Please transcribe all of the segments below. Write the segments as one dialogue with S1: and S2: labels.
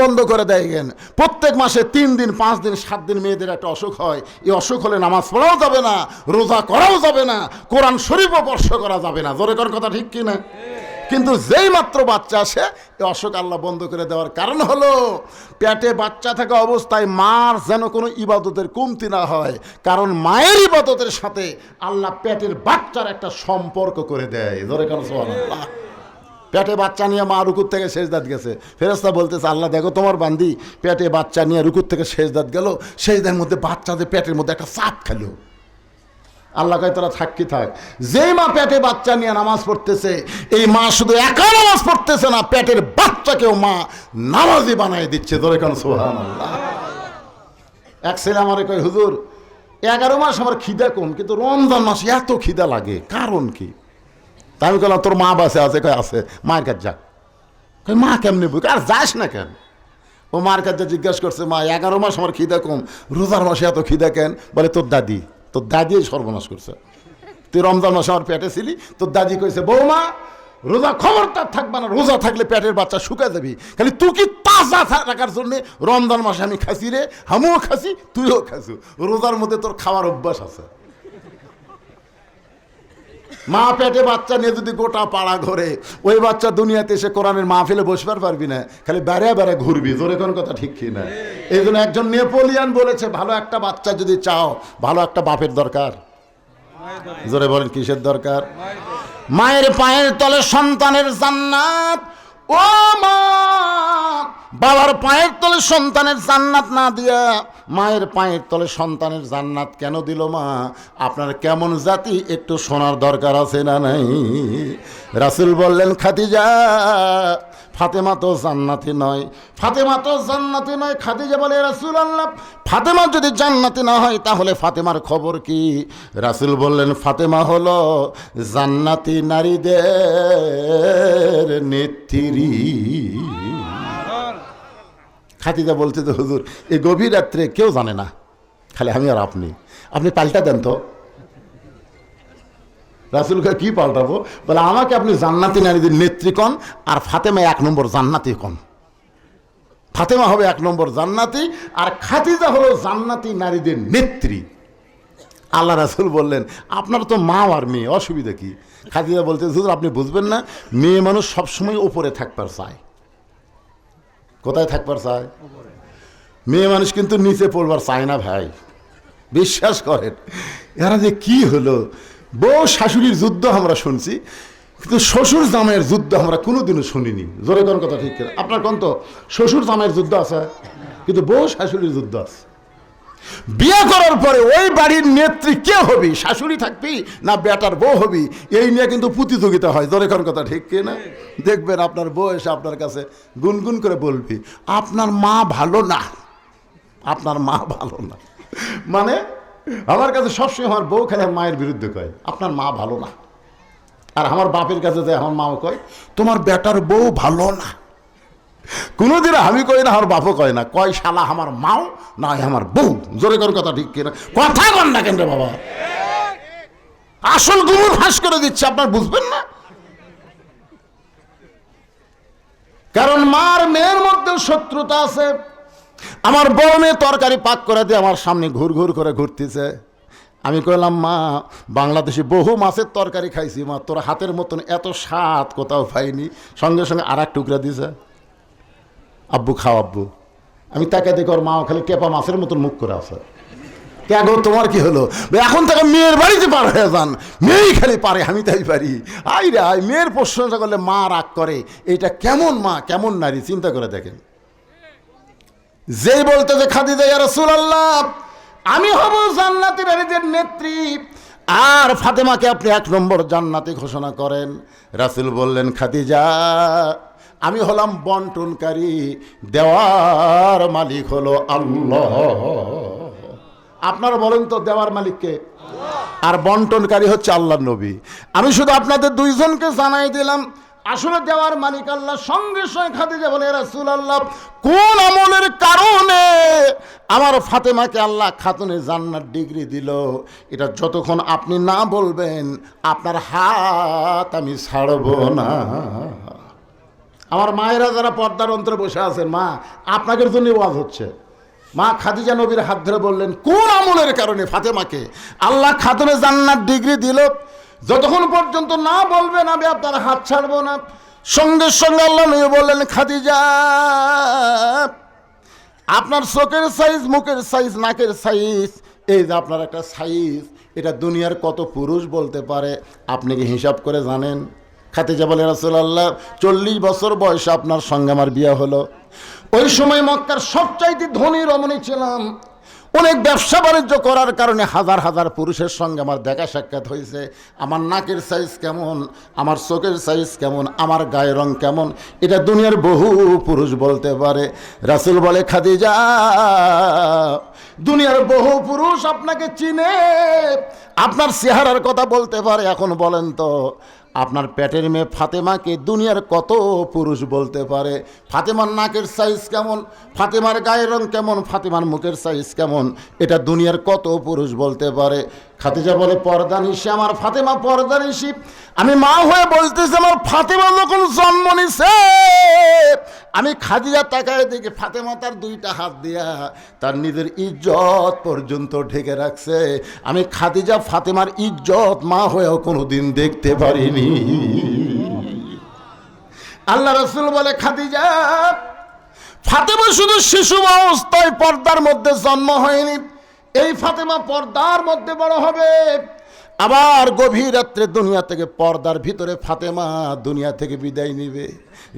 S1: বন্ধ করে দেয় গেন প্রত্যেক মাসে তিন দিন, পাঁচ দিন, সাত দিন মেয়েদের একটা অসুখ হয়। এই অসুখ হলে নামাজ পড়াও যাবে না, রোজা করাও যাবে না, কোরআন শরীফও স্পর্শ করা যাবে না। জোরে কর কথা ঠিক কিনা কিন্তু যেই মাত্র বাচ্চা আসে, এই অসুখ আল্লাহ বন্ধ করে দেওয়ার কারণ হলো, পেটে বাচ্চা থাকা অবস্থায় মার যেন কোনো ইবাদতের কমতি না হয়, কারণ মায়ের ইবাদতের সাথে আল্লাহ পেটের বাচ্চার একটা সম্পর্ক করে দেয়। ধরে কেন সুবহানাল্লাহ পেটে বাচ্চা নিয়ে মা রুকুর থেকে শেষ দাঁত গেছে। ফেরেস্তা বলতেছে, আল্লাহ, দেখো তোমার বান্দি পেটে বাচ্চা নিয়ে রুকুর থেকে শেষ দাঁত গেল শেষ দাঁতের মধ্যে বাচ্চাদের পেটের মধ্যে একটা চাপ খেলো। আল্লাহ কয়, তোরা থাকি থাক? যেই মা পেটে বাচ্চা নিয়ে নামাজ পড়তেছে, এই মা শুধু একা নামাজ পড়তেছে না, পেটের বাচ্চাকেও মা নামাজি বানাই দিচ্ছে। তোর এখন সোহান এক ছেলে আমার কয়, হুজুর, এগারো মাস আমার খিদা কম, কিন্তু রমজান মাস এত খিদা লাগে, কারণ কি? তা আমি বললাম তোর মা বাসে আছে? কয়, আছে। মায়ের কাছে যাক কয়, মা কেমনে বুক আর যাস না কেন? ও মার কাছে জিজ্ঞাসা করছে, মা, এগারো মাস আমার খিদা কম, রোজার মাসে এত খিদা কেন? বলে, তোর দাদি তোর দাদি সর্বনাশ করছে। তুই রমজান মাসে আমার পেটে ছিলি, তোর দাদি কইছে, বৌমা, রোজা খবরদার থাকবে না, রোজা থাকলে পেটের বাচ্চা শুকায় যাবি। খালি তুই কি তাজা রাখার জন্য রমজান মাসে আমি খাসি রে? আমিও খাসি, তুইও খাসু। রোজার মধ্যে তোর খাওয়ার অভ্যাস আছে। মা পেটে বাচ্চা নিয়ে যদি গোটা পাড়া ঘরে, ওই বাচ্চা দুনিয়াতে এসে কোরআনের মাহফিলে বসবার পারবি না, খালি বেড়ে বেড়ে ঘুরবি, জোরে কোনো কথা ঠিক কি না? এই জন্য একজন নেপোলিয়ান বলেছে, ভালো একটা বাচ্চা যদি চাও, ভালো একটা বাপের দরকার। জোরে বলেন, কিসের দরকার? মায়ের পায়ের তলে সন্তানের জান্নাত ও মা, বাবার পায়ের তলে সন্তানের জান্নাত না দিয়া মায়ের পায়ের তলে সন্তানের জান্নাত কেন দিল মা? আপনার কেমন জাতি একটু শোনার দরকার আছে না নাই? রাসুল বললেন, খাদিজা ফাতেমা তো জান্নাতি নয়। ফাতেমা তো জান্নাতি নয়, খাদিজা বলে রাসুল আল্লাহ ফাতেমা যদি জান্নাতি না হয়, তাহলে ফাতেমার খবর কি? রাসুল বললেন, ফাতেমা হলো জান্নাতি নারীদের নেত্রী। খাতিজা বলতে তো হুজুর, এই গভীর রাত্রে কেউ জানে না। খালি আমি আর আপনি। আপনি পাল্টা দেন তো। রাসুলকে কি পাল্টাবো? বলে, আমাকে আপনি জান্নাতি নারীদের নেত্রী কন আর ফাতেমা এক নম্বর জান্নাতি কন। ফাতেমা হবে এক নম্বর জান্নাতি আর খাতিজা হলো জান্নাতি নারীদের নেত্রী। আল্লাহ রাসুল বললেন, আপনার তো মা আর মেয়ে, অসুবিধা কি? খাতিজা বলতে আপনি বুঝবেন না, মেয়ে মানুষ সবসময় ওপরে থাকবার চায়। কোথায় থাকবার চায়? মেয়ে মানুষ কিন্তু নিচে পড়বার চায় না ভাই। বিশ্বাস করেন, এরা যে কি হলো? বউ শাশুড়ির যুদ্ধ আমরা শুনছি, কিন্তু শ্বশুর জামাইয়ের যুদ্ধ আমরা কোনোদিনও শুনিনি। জোরে কোন কথা ঠিক আপনার কোন তো শ্বশুর জামাইয়ের যুদ্ধ আছে, কিন্তু বউ শাশুড়ির যুদ্ধ আছে। বিয়ে করার পরে ওই বাড়ির নেত্রী কে হবি? শাশুড়ি থাকবি না বেটার বউ হবি? এই নিয়ে কিন্তু প্রতিযোগিতা হয়, জোরে কোন কথা ঠিক কিনা? দেখবেন আপনার বউ এসে আপনার কাছে গুনগুন করে বলবি, আপনার মা ভালো না। আপনার মা ভালো না। মানে আমার কাছে সবসময় আমার বউ খালি মায়ের বিরুদ্ধে কয়, আপনার মা ভালো না। আর আমার বাপের কাছে যায়, আমার মাও কয়, তোমার বেটার বউ ভালো না। কোনোদিন আমি কই না, আমার বাপও কয় না, কয় শালা, আমার মাও না আমার বউ। জোরে করে কথা ঠিক কিনা। কথা কন না কেন বাবা? আসল গুমুর ফাঁস করে দিচ্ছে, আপনার বুঝবেন না? কারণ মার মেয়ের মধ্যে শত্রুতা আছে আমার বড় মেয়ে তরকারি পাক করে দিয়ে আমার সামনে ঘুর ঘুর করে ঘুরতেছে। আমি কইলাম, মা, বাংলাদেশে বহু মাছের তরকারি খাইছি, মা, তোর হাতের মতন এত স্বাদ কোথাও পাইনি। সঙ্গে সঙ্গে আর এক টুকরা দিছে। আব্বু, খাও আব্বু। আমি তাকে দেখি ওর মা খালি টেপা মাছের মতন মুখ করে আছে। কেন তোমার কি হলো? এখন থেকে মেয়ের বাড়িতে পার হয়ে যান। মেয়েই খালি পারে, আমি তাই পারি। আই রে আই, মেয়ের প্রশংসা করলে মা রাগ করে। এটা কেমন মা, কেমন নারী, চিন্তা করে দেখেন। যেই বলতে যে খাদিজা, ইয়া আল্লাহ আমি হব জান্নাতি নারীদের নেত্রী। আর ফাতেমাকে আপনি এক নম্বর জান্নাতি ঘোষণা করেন। রাসুল বললেন, খাদিজা, আমি হলাম বন্টনকারী, দেওয়ার মালিক হলো আল্লাহ। আপনারা বলেন তো, দেওয়ার মালিককে আর বন্টনকারী হচ্ছে আল্লাহ নবী। আমি শুধু আপনাদের দুইজনকে জানাই দিলাম আসলে দেওয়ার মালিক আল্লাহ, সঙ্গে সঙ্গে খাদিজা বলে রাসূল আল্লাহ কোন আমলের কারণে আমার ফাতেমাকে আল্লাহ খাতুনে জান্নার ডিগ্রি দিল? এটা যতক্ষণ আপনি না বলবেন, আপনার হাত আমি ছাড়ব না। আমার মায়েরা যারা পর্দার অন্তরে বসে আছেন, মা, আপনাদের জন্য ওয়াজ হচ্ছে। মা খাদিজা নবীর হাত ধরে বললেন, কোন আমলের কারণে ফাতেমাকে আল্লাহ খাতুনে জান্নার ডিগ্রি দিল? যতক্ষণ পর্যন্ত না বলবেন, আমি আপনার হাত ছাড়বো না। সঙ্গে সঙ্গে আল্লাহ বললেন, খাদিজা, আপনার চোখের সাইজ, মুখের সাইজ, নাকের সাইজ, এই যে আপনার একটা সাইজ, এটা দুনিয়ার কত পুরুষ বলতে পারে, আপনি কি হিসাব করে জানেন? খাতিজা বলে রাসুলাল্লাহ, চল্লিশ বছর বয়সে আপনার সঙ্গে আমার বিয়ে হলো। ওই সময় মক্কার সবচাইতে ধনী রমণী ছিলাম। অনেক ব্যবসা বাণিজ্য করার কারণে হাজার হাজার পুরুষের সঙ্গে আমার দেখা সাক্ষাৎ হয়েছে। আমার নাকের সাইজ কেমন? আমার চোখের সাইজ কেমন? আমার গায়ের রং কেমন? এটা দুনিয়ার বহু পুরুষ বলতে পারে। রাসুল বলে, খাদিজা, দুনিয়ার বহু পুরুষ আপনাকে চিনে। আপনার চেহারার কথা বলতে পারে এখন বলেন তো। আপনার পেটের মেয়ে ফাতেমাকে দুনিয়ার কত পুরুষ বলতে পারে? ফাতেমার নাকের সাইজ কেমন? ফাতেমার গায়ের রং কেমন? ফাতেমার মুখের সাইজ কেমন? এটা দুনিয়ার কত পুরুষ বলতে পারে? খাতিজা বলে, পর্দা নিশি আমার, ফাতেমা পর্দা নিশি। আমি মা হয়ে বলতেছি, আমার ফাতেমা যখন জন্ম নিছে, আমি খাদিজা তাকায় দেখি ফাতেমা তার দুইটা হাত দিয়া তার নিজের ইজ্জত পর্যন্ত ঢেকে রাখছে। আমি খাদিজা ফাতেমার ইজ্জত মা হয়েও কোনো দিন দেখতে পারিনি। আল্লাহ রসুল বলে, খাদিজা, ফাতেমা শুধু শিশু অবস্থায় পর্দার মধ্যে জন্ম হয়নি। এই ফাতেমা পর্দার মধ্যে বড় হবে। আবার গভীর রাত্রে দুনিয়া থেকে পর্দার ভিতরে ফাতেমা দুনিয়া থেকে বিদায় নেবে।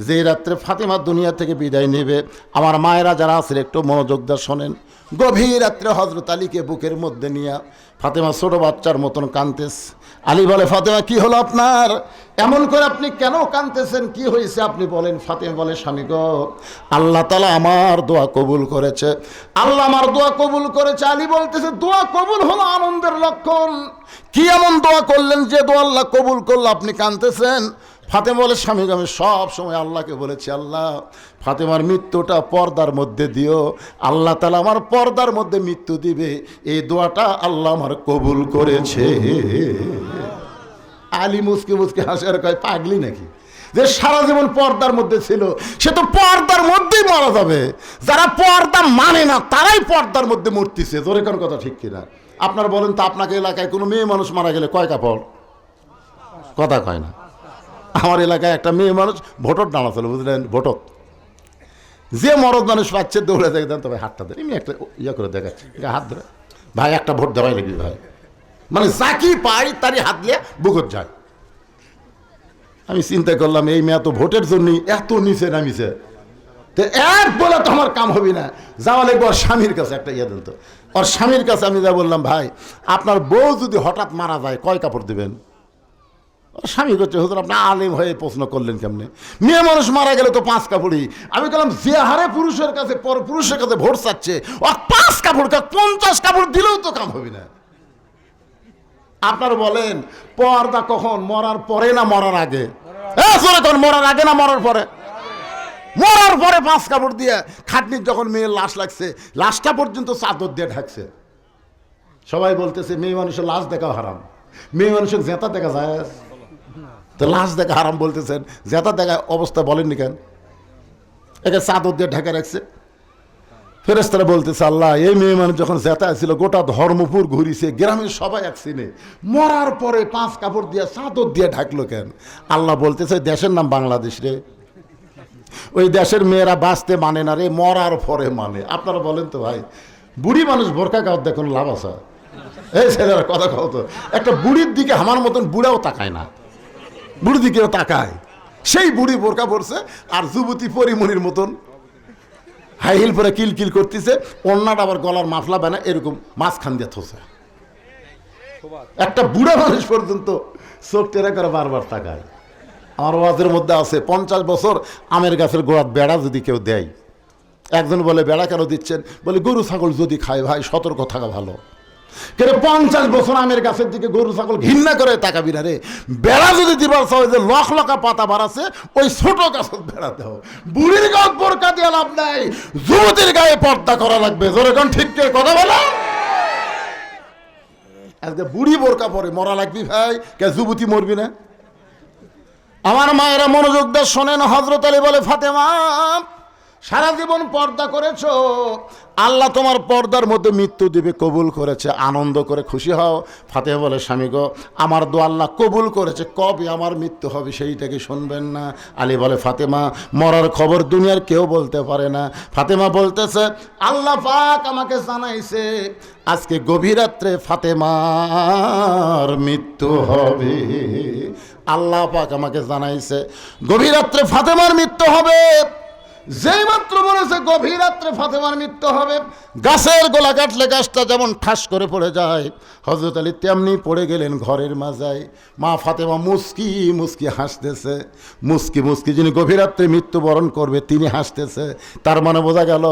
S1: যে রাত্রে ফাতেমা দুনিয়া থেকে বিদায় নেবে। আমার মায়েরা যারা আছেন, একটু মনোযোগ দিয়ে শোনেন। গভীর রাত্রে হজরত আলীকে বুকের মধ্যে নিয়ে ফাতেমা ছোট বাচ্চার মতন কানতেস আলী বলে, ফাতেমা, কি হলো আপনার? এমন করে আপনি কেন কানতেছেন কি হয়েছে? আপনি বলেন, ফাতেমা বলে, স্বামী গো, আল্লাহ তালা আমার দোয়া কবুল করেছে। আল্লাহ আমার দোয়া কবুল করেছে। আলী বলতেছে, দোয়া কবুল হলো আনন্দের লক্ষণ। কি এমন দোয়া করলেন যে দোয়া আল্লাহ কবুল করল? আপনি কানতেছেন ফাতেমা বলে, স্বামী, আমি সব সময় আল্লাহকে বলেছি, আল্লাহ, ফাতেমার মৃত্যুটা পর্দার মধ্যে দিও। আল্লাহ তালা আমার পর্দার মধ্যে মৃত্যু দিবে। এই দোয়াটা আল্লাহ আমার কবুল করেছে। আলী মুসকে মুসকে হাসার কয়, পাগলি নাকি? যে সারা জীবন পর্দার মধ্যে ছিল, সে তো পর্দার মধ্যেই মারা যাবে। যারা পর্দা মানে না, তারাই পর্দার মধ্যে মরতেছে। জোরে কোন কথা ঠিক কিনা? আপনার বলেন তো, আপনাকে এলাকায় কোনো মেয়ে মানুষ মারা গেলে কয় কাপড়? কথা কয় না। আমার এলাকায় একটা মেয়ে মানুষ ভোটর দাঁড়াছিল বুঝলেন? ভোটর। যে মরদ মানুষ পাচ্ছে দৌড়ে দেখতেন তবে হাতটা ধরে। আমি একটা ইয়ে করে দেখাচ্ছি হাত ধরে। ভাই, একটা ভোট দেওয়াই লাগবে ভাই? মানে যাকি পাই, তারই হাত দিয়ে বুকত যায়। আমি চিন্তা করলাম, এই মেয়ে তো ভোটের জন্যই এত নিচে নামিছে। তো এক বলে তো আমার কাম হবে না। যাওয়া লাগবে ওর স্বামীর কাছে একটা ইয়ে দেন তো। ওর স্বামীর কাছে আমি যা বললাম, ভাই, আপনার বউ যদি হঠাৎ মারা যায়, কয় কাপড় দেবেন? স্বামী করছে, হুজুর আপনি আলেম হয়ে প্রশ্ন করলেন কেমনে? মেয়ে মানুষ মারা গেলে তো পাঁচ কাপড়ই। আমি বললাম, যে হারে পুরুষের কাছে, পর পুরুষের কাছে ভোট চাচ্ছে, ও পাঁচ কাপড় পঞ্চাশ কাপড় দিলেও তো কাম হবে না। আপনার বলেন, পর্দা কখন? মরার পরে না মরার আগে? কখন মরার আগে না মরার পরে? মরার পরে পাঁচ কাপড় দিয়ে খাটনির যখন মেয়ের লাশ লাগছে, লাশটা পর্যন্ত চাদর দিয়ে ঢাকছে। সবাই বলতেছে, মেয়ে মানুষের লাশ দেখাও হারাম। মেয়ে মানুষের জেতা দেখা যায়। তো লাশ দেখা হারাম বলতেছেন জেতা দেখা অবস্থা বলেননি কেন? একে চাদর দিয়ে ঢাকা রাখছে। ফেরেস্তারা বলতেছে, আল্লাহ, এই মেয়ে মানুষ যখন জেতা ছিল গোটা ধর্মপুর ঘুরিছে, গ্রামের সবাই এক সিনে। মরার পরে পাঁচ কাপড় দিয়ে চাদর দিয়ে ঢাকলো কেন? আল্লাহ বলতেছে দেশের নাম বাংলাদেশ রে। ওই দেশের মেয়েরা বাঁচতে মানে না রে, মরার পরে মানে। আপনারা বলেন তো ভাই, বুড়ি মানুষ বোরকা গাও দেখুন লাভ আছে? এই ছেলেরা কথা কও তো, একটা বুড়ির দিকে আমার মতন বুড়াও তাকায় না। বুড়ির দিকেও তাকায়। সেই বুড়ি বোরকা পড়ছে আর যুবতী পরিমণির মতন। হাই হিল পরে কিল কিল করতেছে, অন্যটা আবার গলার মাফলা বানা এরকম মাঝখান দিয়ে থসে। একটা বুড়া মানুষ পর্যন্ত চোখ টেরা করে বারবার তাকায়। আমার ওয়াজের মধ্যে আছে, পঞ্চাশ বছর আমের গাছের গোড়াত বেড়া যদি কেউ দেয়। একজন বলে, বেড়া কেন দিচ্ছেন? বলে, গরু, ছাগল যদি খায় ভাই, সতর্ক থাকা ভালো। কিন্তু পঞ্চাশ বছর আমের গাছের দিকে গরু, ছাগল ঘৃণা করে তাকাবি না রে। বেড়া যদি দিবার চাও যে লখ লকা পাতা বাড়াছে ওই ছোট গাছত বেড়াতে হবে বুড়ির গাছ বোরকা দিয়ে লাভ নাই। যুবতীর গায়ে পর্দা করা লাগবে। জোরে কোন ঠিক করে কথা বলা? আজকে বুড়ি বোরকা পরে মরা লাগবি ভাই। কে, যুবতী মরবি না? আমার মায়েরা মনোযোগ দিয়ে শোনেন হজরত আলী বলে, ফাতেমা সারা জীবন পর্দা করেছ। আল্লাহ তোমার পর্দার মধ্যে মৃত্যু দিবে, কবুল করেছে। আনন্দ করে খুশি হও। ফাতেমা বলে, স্বামী গো, আমার দো আল্লাহ কবুল করেছে। কবে আমার মৃত্যু হবে সেইটাকে শুনবেন না? আলী বলে, ফাতেমা, মরার খবর দুনিয়ার কেউ বলতে পারে না। ফাতেমা বলতেছে, আল্লাহ পাক আমাকে জানাইছে, আজকে গভীর রাত্রে ফাতেমার মৃত্যু হবে। আল্লাহ পাক আমাকে জানাইছে, গভীর রাত্রে ফাতেমার মৃত্যু হবে। যেই মাত্র বলেছে, গভীর রাত্রে ফাতেমার মৃত্যু হবে। গাছের গোলা কাটলে গাছটা যেমন ঠাস করে পড়ে যায় হজরত আলী তেমনি পড়ে গেলেন ঘরের মাজায়। মা ফাতেমা মুস্কি মুস্কি হাসতেছে। মুস্কি মুস্কি যিনি গভীর রাত্রে মৃত্যুবরণ করবে, তিনি হাসতেছে। তার মানে বোঝা গেল,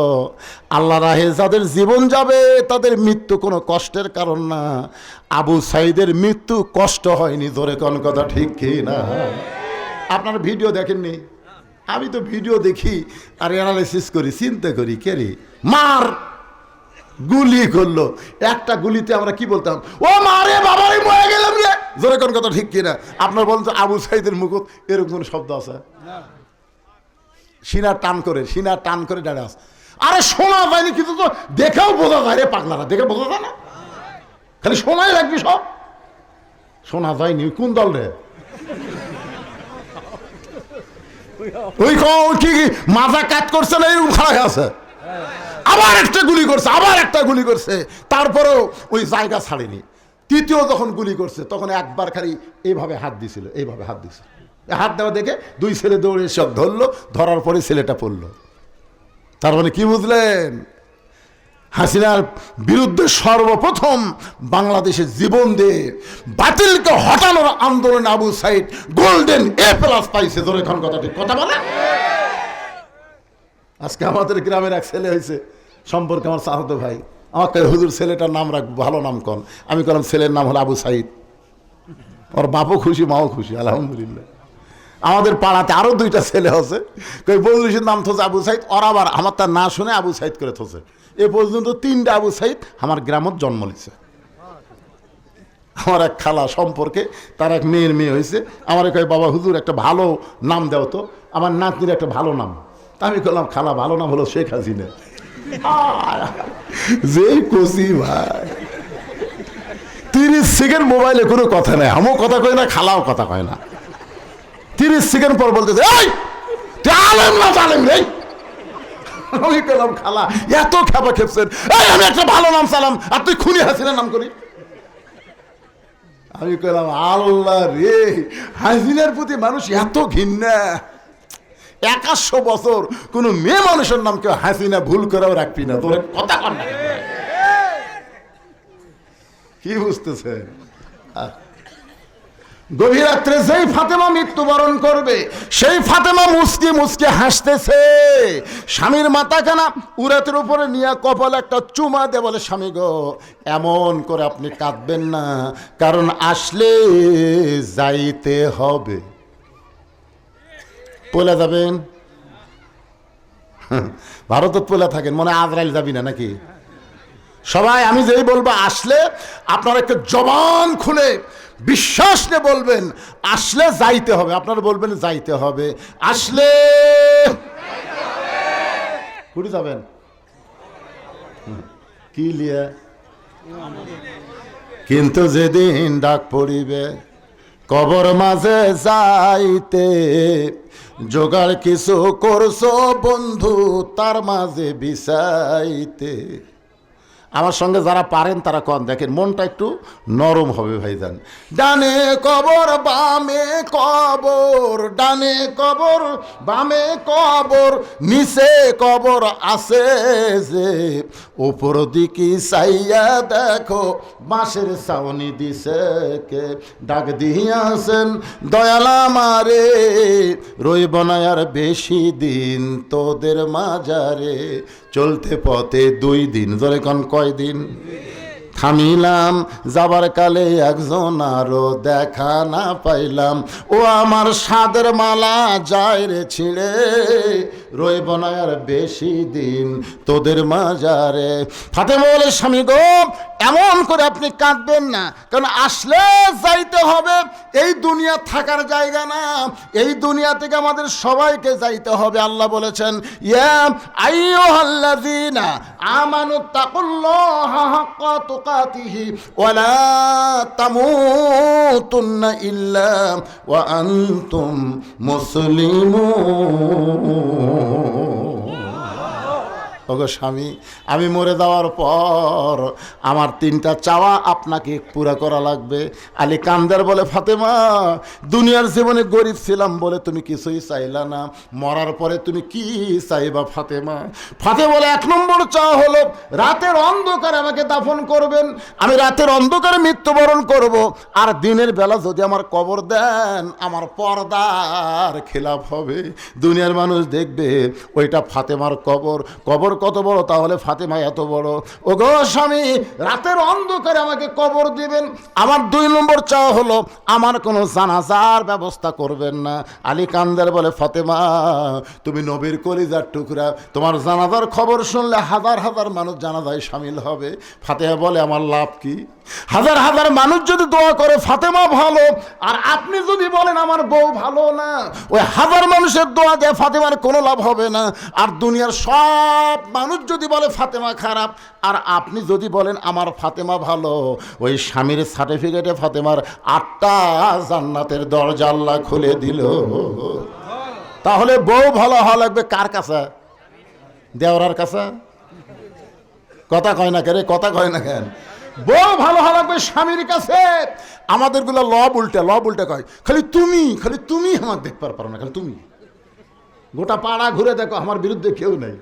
S1: আল্লাহ রাহে যাদের জীবন যাবে, তাদের মৃত্যু কোনো কষ্টের কারণ না। আবু সাইদের মৃত্যু কষ্ট হয়নি ধরে কোন কথা ঠিক কি না আপনারা ভিডিও দেখেননি? আমি তো ভিডিও দেখি আর অ্যানালাইসিস করি, চিন্তা করি, কে রে? মার! গুলি করল। একটা গুলিতে আমরা কি বলতাম? ও মারে বাবারে মরে গেলাম রে! জোরে কোন কথা ঠিক কিনা? আপনার বলুন তো আবু সাইদের মুকুট, এরকম কোনো শব্দ আছে? সিনা টান করে, সিনা টান করে দাঁড়া আছে। আরে শোনা যায়নি কিন্তু তো দেখেও বোঝা যায় রে পাগলারা, দেখে বোঝা যায় না? খালি শোনাই রাখবি সব। শোনা যায়নি, কোন দল রে? ওই ক- মাথা কাত করছে না, এরকম খারাপ আছে? আবার একটা গুলি করছে, আবার একটা গুলি করছে। তারপরেও ওই জায়গা ছাড়েনি। তৃতীয় যখন গুলি করছে, তখন একবার খালি এইভাবে হাত দিছিল এইভাবে হাত দিছিল। হাত দেওয়া দেখে দুই ছেলে দৌড়ে সব ধরলো, ধরার পরে ছেলেটা পড়ল। তার মানে কি বুঝলেন? হাসিনার বিরুদ্ধে সর্বপ্রথম বাংলাদেশে জীবন দিয়ে বাতিলকে হটানোর আন্দোলন Abu Sayeed golden A plus পাইছে। তোর এখন কথা ঠিক কথা বলে? আজকে আমাদের গ্রামের এক ছেলে হয়েছে। সম্পর্কে আমার চাহতো ভাই। আমাকে হুজুর, ছেলেটার নাম রাখ ভালো নাম কন। আমি কলাম ছেলের নাম হলো আবু সাইদ। ওর বাপও খুশি, মাও খুশি, আলহামদুলিল্লাহ। আমাদের পাড়াতে আরও দুইটা ছেলে আছে। কই বন্ধুষের নাম থোছে আবু সাইদ। ওর আবার আমার তার না শুনে আবু সাইদ করে থোছে এ পর্যন্ত তিনটা আবু সাইদ আমার গ্রামত জন্ম নিচ্ছে আমার এক খালা সম্পর্কে তার এক মেয়ের মেয়ে হয়েছে। আমার কয়, বাবা, হুজুর একটা ভালো নাম দাও তো। আমার নাতনির একটা ভালো নাম। আমি বললাম খালা, ভালো নাম হলো শেখ হাসিনা। যে কষি ভাই। তিরিশ সেকেন্ড মোবাইলে কোনো কথা নেই। আমিও কথা কয় না, খালাও কথা কয় না। তিরিশ সেকেন্ড পর বলতেছে, এই আলেম না জালেম রে? আমি পেলাম খালা। এত খেপা খেপছেন। এই, আমি একটা ভালো নাম চালাম। আর তুই খুনি হাসিনার নাম করি আমি কইলাম আল্লাহ রে, হাসিনার প্রতি মানুষ এত ঘৃণা। একাশো বছর কোন মেয়ে মানুষের নাম কেউ হাসিনা ভুল করেও রাখবি না। তোর কথা কর না। কি বুঝতেছে। গভীর রাত্রে যেই ফাতেমা মৃত্যুবরণ করবে, সেই ফাতেমা মুসকি মুসকি হাসতেছে। স্বামীর মাথাখানা উরাতের উপরে নিয়ে কপাল একটা চুমা দে বলে, স্বামী গো, এমন করে আপনি কাঁদবেন না, কারণ আসলে যাইতে হবে। পলে যাবেন? ভারতত পলে থাকেন, মনে হয় আজরাইল যাবি না নাকি? সবাই, আমি যেই বলব, আসলে আপনার একটা জবান খুলে বিশ্বাস নিয়ে বলবেন, আসলে যাইতে হবে। আপনারা বলবেন, যাইতে হবে। আসলে কুড়ি যাবেন? কি লিয়ে? কিন্তু যেদিন ডাক পড়িবে, কবর মাঝে যাইতে জোগাড় কিছু করছ বন্ধু, তার মাঝে বিছাইতে। আমার সঙ্গে যারা পারেন তারা কন। দেখেন, মনটা একটু নরম হবে ভাইজান। ডানে কবর, বামে কবর, ডানে কবর, বামে কবর, নিচে কবর আছে যে। উপর দিকে চাইয়া দেখো, বাঁশের ছাউনি দিছে কে। ডাক দিয়াছেন দয়ালা মারে রইব না আর বেশি দিন তোদের মাজারে চলতে পথে দুই দিন। ধরে কন কয়দিন থামিলাম, যাবার কালে একজন আরও দেখা না পাইলাম। ও আমার সাদের মালা যায় রে ছিঁড়ে, রইব না আর বেশি দিন তোদের মাজারে। ফাতে বলে, স্বামী গো এমন করে আপনি কাঁদবেন না। কারণ আসলে যাইতে হবে, এই দুনিয়া থাকার জায়গা না। এই দুনিয়া থেকে আমাদের সবাইকে যাইতে হবে, আল্লাহ বলেছেন আইয়ুহাল্লাযীনা আমানু ওগো স্বামী, আমি মরে যাওয়ার পর আমার তিনটা চাওয়া আপনাকে পুরা করা লাগবে। আলী কান্দার বলে, ফাতেমা, দুনিয়ার জীবনে গরিব ছিলাম বলে তুমি কিছুই চাইলা না। মরার পরে তুমি কি চাইবা ফাতেমা? ফাতে বলে, এক নম্বর চাওয়া হলো, রাতের অন্ধকারে আমাকে দাফন করবেন। আমি রাতের অন্ধকারে মৃত্যুবরণ করব। আর দিনের বেলা যদি আমার কবর দেন, আমার পর্দার খেলাফ হবে। দুনিয়ার মানুষ দেখবে, ওইটা ফাতেমার কবর। কবর কত বড়, তাহলে ফাতেমা এত বড়। ও গো স্বামী, রাতের অন্ধকারে আমাকে কবর দিবেন। আমার দুই নম্বর চাওয়া হলো, আমার কোনো জানাজার ব্যবস্থা করবেন না। আলী কান্দার বলে, ফাতেমা, তুমি নবীর কলিজার টুকরা। তোমার জানাজার খবর শুনলে হাজার হাজার মানুষ জানাজায় সামিল হবে। ফাতেমা বলে, আমার লাভ কি? হাজার হাজার মানুষ যদি দোয়া করে, ফাতেমা ভালো। আর আপনি যদি বলেন, আমার বউ ভালো না। ওই হাজার মানুষের দোয়া দেয় ফাতেমার কোনো লাভ হবে না। আর দুনিয়ার সব মানুষ যদি বলে, ফাতেমা খারাপ। আর আপনি যদি বলেন, আমার ফাতেমা ভালো। ওই স্বামীর সার্টিফিকেটে ফাতেমার আটটা জান্নাতের দরজা আল্লাহ খুলে দিল। তাহলে বউ ভালো হওয়া লাগবে কার কাছে? দেওরার কাছে? কথা কয় না কেন? কথা কয় না কেন? বউ ভালো হওয়া লাগবে স্বামীর কাছে। আমাদেরগুলো লব উল্টে লব উল্টে কয়, খালি তুমি খালি তুমি আমার দেখবার পারো না, খালি তুমি। গোটা পাড়া ঘুরে দেখো, আমার বিরুদ্ধে কেউ নেই।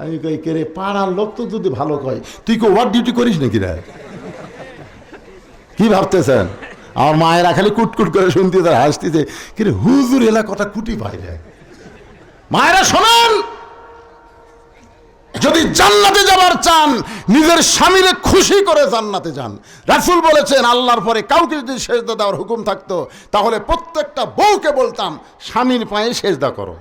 S1: আমি কই, কে রে, পাড়ার লোক তো যদি ভালো কয়, তুই কি ওয়ার্ড ডিউটি করিস নাকি রে? কি ভাবতেছেন? আমার মায়েরা খালি কুটকুট করে শুনতে তার হাসতেছে কিরে হুজুর এলা কথা কুটি বাইরে মায়েরা শোনেন! যদি জান্নাতে যাবার চান, নিজের স্বামীরে খুশি করে জান্নাতে যান। রাসুল বলেছেন, আল্লাহর পরে কাউকে যদি সেজদা দেওয়ার হুকুম থাকতো, তাহলে প্রত্যেকটা বউকে বলতাম, স্বামীর পায়ে সেজদা করো।